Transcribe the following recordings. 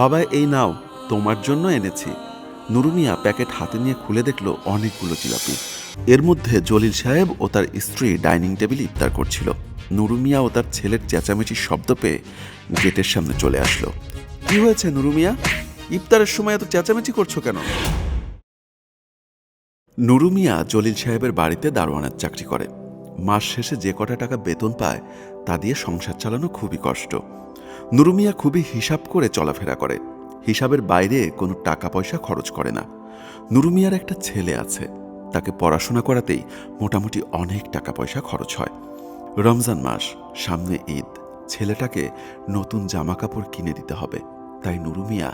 বাবা, এই নাও, তোমার জন্য এনেছি। নুরুমিয়া প্যাকেট হাতে নিয়ে খুলে দেখল অনেকগুলো জিলাপি। এর মধ্যে জলিল সাহেব ও তার স্ত্রী ডাইনিং টেবিলে ইফতার করছিল। নুরুমিয়া ও তার ছেলের চেঁচামেচির শব্দ পেয়ে গেটের সামনে চলে আসলো। কি হয়েছে নুরুমিয়া? ইফতারের সময় এত চেঁচামেচি করছ কেন? নুরুমিয়া জলিল সাহেবের বাড়িতে দারোয়ানের চাকরি করে। মাস শেষে যে কটা টাকা বেতন পায় তা দিয়ে সংসার চালানো খুবই কষ্ট। নুরুমিয়া খুবই হিসাব করে চলাফেরা করে। হিসাবের বাইরে কোনো টাকা পয়সা খরচ করে না। নুরুমিয়ার একটা ছেলে আছে। তাকে পড়াশোনা করাতেই মোটামুটি অনেক টাকা পয়সা খরচ হয়। রমজান মাস, সামনে ঈদ। ছেলেটাকে নতুন জামা কাপড় কিনে দিতে হবে। তাই নুরুমিয়া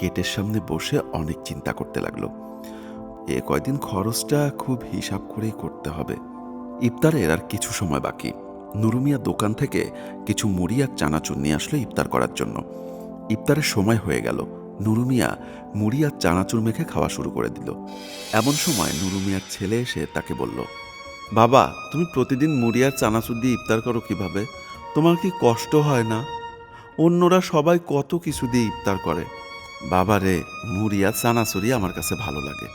গেটের সামনে বসে অনেক চিন্তা করতে লাগল। এ কয়দিন খরচটা খুব হিসাব করেই করতে হবে। ইফতারের আর কিছু সময় বাকি। নুরুমিয়া দোকান থেকে কিছু মুড়ি আর চানাচুর নিয়ে আসলো ইফতার করার জন্য। ইফতারের সময় হয়ে গেল। নুরুমিয়া মুড়ি আর চানাচুর মেখে খাওয়া শুরু করে দিল। এমন সময় নুরুমিয়ার ছেলে এসে তাকে বলল, বাবা, তুমি প্রতিদিন মুড়ি আর চানাচুর দিয়ে ইফতার করো কীভাবে? তোমার কি কষ্ট হয় না? অন্যরা সবাই কত কিছু দিয়ে ইফতার করে। বাবা রে, মুড়ি আর চানাচুরি আমার কাছে ভালো লাগে।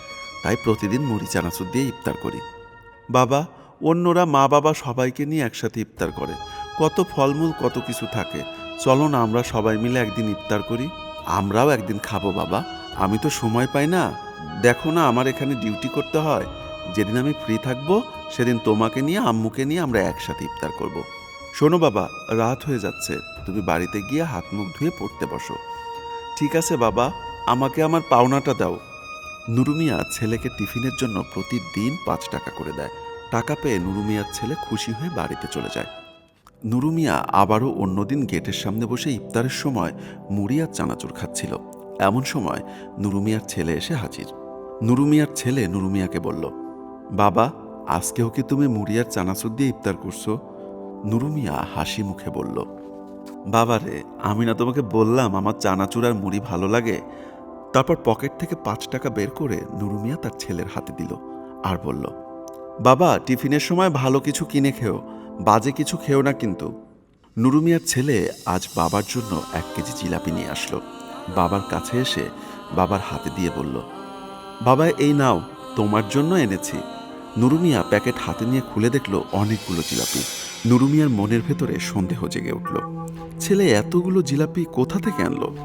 তাই প্রতিদিন মুড়ি চানাচুর দিয়ে ইফতার করি। বাবা অন্যরা মা বাবা সবাইকে নিয়ে একসাথে ইফতার করে। কত ফলমূল, কত কিছু থাকে। চলো না, আমরা সবাই মিলে একদিন ইফতার করি। আমরাও একদিন খাব, বাবা। আমি তো সময় পাই না। দেখো না, আমার এখানে ডিউটি করতে হয়। যেদিন আমি ফ্রি থাকব, সেদিন তোমাকে নিয়ে, আম্মুকে নিয়ে আমরা একসাথে ইফতার করব। শোনো, বাবা, রাত হয়ে যাচ্ছে। তুমি বাড়িতে গিয়ে হাত মুখ ধুয়ে পড়তে বসো। ঠিক আছে, বাবা, আমাকে আমার পাওনাটা দাও। নুরুমিয়া ছেলেকে টিফিনের জন্য প্রতিদিন পাঁচ টাকা করে দেয়। টাকা পেয়ে নুরুমিয়ার ছেলে খুশি হয়ে বাড়িতে চলে যায়। নুরুমিয়া আবারও অন্যদিন গেটের সামনে বসে ইফতারের সময় মুড়ি আর চানাচুর খাচ্ছিল। এমন সময় নুরুমিয়ার ছেলে এসে হাজির। নুরুমিয়ার ছেলে নুরুমিয়াকে বলল, বাবা, আজকেও কি তুমি মুড়ি আর চানাচুর দিয়ে ইফতার করছ? নুরুমিয়া হাসি মুখে বলল, বাবা রে, আমি না তোমাকে বললাম আমার চানাচুর আর মুড়ি ভালো লাগে? তারপর পকেট থেকে পাঁচ টাকা বের করে নুরুমিয়া তার ছেলের হাতে দিল আর বলল বাবা, টিফিনের সময় ভালো কিছু কিনে খেও। বাজে কিছু খেও না কিন্তু। নুরুমিয়ার ছেলে আজ বাবার জন্য এক কেজি জিলাপি নিয়ে আসলো। বাবার কাছে এসে বাবার হাতে দিয়ে বলল, বাবা, এই নাও, তোমার জন্য এনেছি। নুরুমিয়া প্যাকেট হাতে নিয়ে খুলে দেখল অনেকগুলো জিলাপি। নুরুমিয়ার মনের ভেতরে সন্দেহ জেগে উঠল। ছেলে, এতগুলো জিলাপি কোথা থেকে আনলো?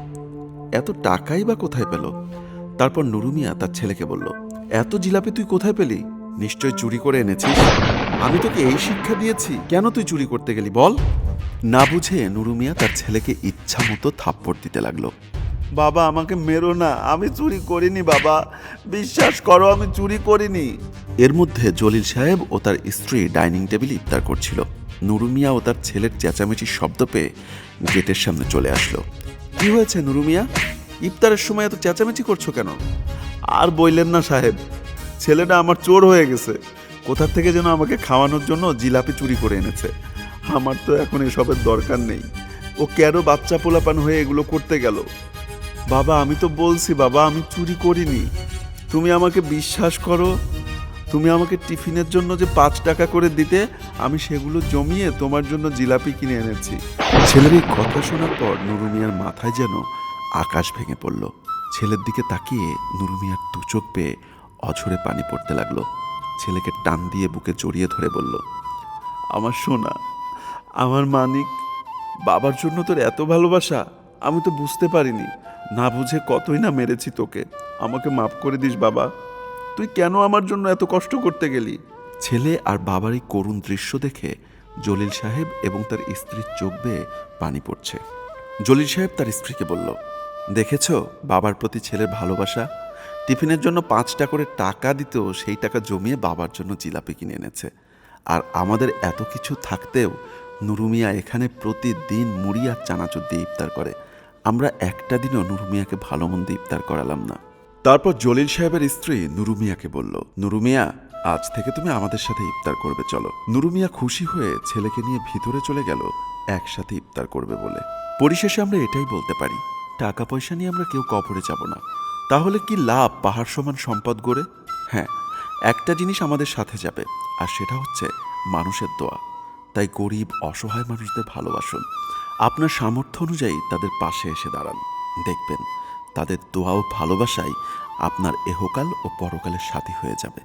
এত টাকাই বা কোথায় পেল? তারপর নুরুমিয়া তার ছেলেকে বলল, এত জিলাপি তুই কোথায় পেলি? নিশ্চয় চুরি করে এনেছিস? আমি তোকে এই শিক্ষা দিয়েছি। কেন তুই চুরি করতে গেলি বল? না বুঝে নুরুমিয়া তার ছেলেকে ইচ্ছা মতো থাপ্পড় দিতে লাগল। বাবা, আমাকে মেরো না। আমি চুরি করিনি, বাবা। বিশ্বাস করো, আমি চুরি করিনি। এর মধ্যে জলিল সাহেব ও তার স্ত্রী ডাইনিং টেবিল ইফতার করছিল। নুরুমিয়া ও তার ছেলের চেঁচামেচির শব্দ পেয়ে গেটের সামনে চলে আসলো। কি হয়েছে নুরুমিয়া ইফতারের সময় এত চেঁচামেচি করছ কেন? আর বললেন না সাহেব। ছেলেটা আমার চোর হয়ে গেছে। কোথা থেকে যেন আমাকে খাওয়ানোর জন্য জিলাপি চুরি করে এনেছে। আমার তো এখন এসবের দরকার নেই। ও কেন বাচ্চা পোলাপান হয়ে এগুলো করতে গেল? বাবা, আমি তো বলছি, বাবা, আমি চুরি করিনি। তুমি আমাকে বিশ্বাস করো? তুমি আমাকে টিফিনের জন্য যে পাঁচ টাকা করে দিতে, আমি সেগুলো জমিয়ে তোমার জন্য জিলাপি কিনে এনেছি। ছেলের এই কথা শোনার পর নুরুমিয়ার মাথায় যেন আকাশ ভেঙে পড়ল। ছেলের দিকে তাকিয়ে নুরুমিয়ার দু চোখ পেয়ে অঝরে পানি পড়তে লাগল। ছেলেকে টান দিয়ে বুকে জড়িয়ে ধরে বলল, আমার সোনা, আমার মানিক, বাবার জন্য তোর এত ভালোবাসা, আমি তো বুঝতে পারিনি। না বুঝে কতই না মেরেছি তোকে। আমাকে মাফ করে দিস, বাবা। তুই কেন আমার জন্য এত কষ্ট করতে গেলি? ছেলে আর বাবার এই করুণ দৃশ্য দেখে জলিল সাহেব এবং তার স্ত্রীর চোখ বেয়ে পানি পড়ছে। জলিল সাহেব তার স্ত্রীকে বলল, দেখেছ, বাবার প্রতি ছেলের ভালোবাসা টিফিনের জন্য পাঁচটা করে টাকা দিতেও সেই টাকা জমিয়ে বাবার জন্য জিলাপি কিনে এনেছে। আর আমাদের এত কিছু থাকতেও নুরুমিয়া এখানে প্রতিদিন মুড়ি আর চানাচুর দিয়ে ইফতার করে। আমরা একটা দিনও নুরুমিয়াকে ভালো মন্দ ইফতার করালাম না। তারপর জলিল সাহেবের স্ত্রী নুরুমিয়াকে বলল, নুরুমিয়া, আজ থেকে তুমি আমাদের সাথে ইফতার করবে, চলো। নুরুমিয়া খুশি হয়ে ছেলেকে নিয়ে ভিতরে চলে গেল, একসাথে ইফতার করবে বলে। পরিশেষে আমরা এটাই বলতে পারি, টাকা পয়সা নিয়ে আমরা কেউ কবরে যাব না। তাহলে কি লাভ পাহাড় সমান সম্পদ গড়ে? হ্যাঁ একটা জিনিস আমাদের সাথে যাবে, আর সেটা হচ্ছে মানুষের দোয়া। তাই গরিব, অসহায় মানুষদের ভালোবাসুন। আপনার সামর্থ্য অনুযায়ী তাদের পাশে এসে দাঁড়ান। দেখবেন, তাদের দোয়া ও ভালোবাসাই আপনার এহকাল ও পরকালের সাথী হয়ে যাবে।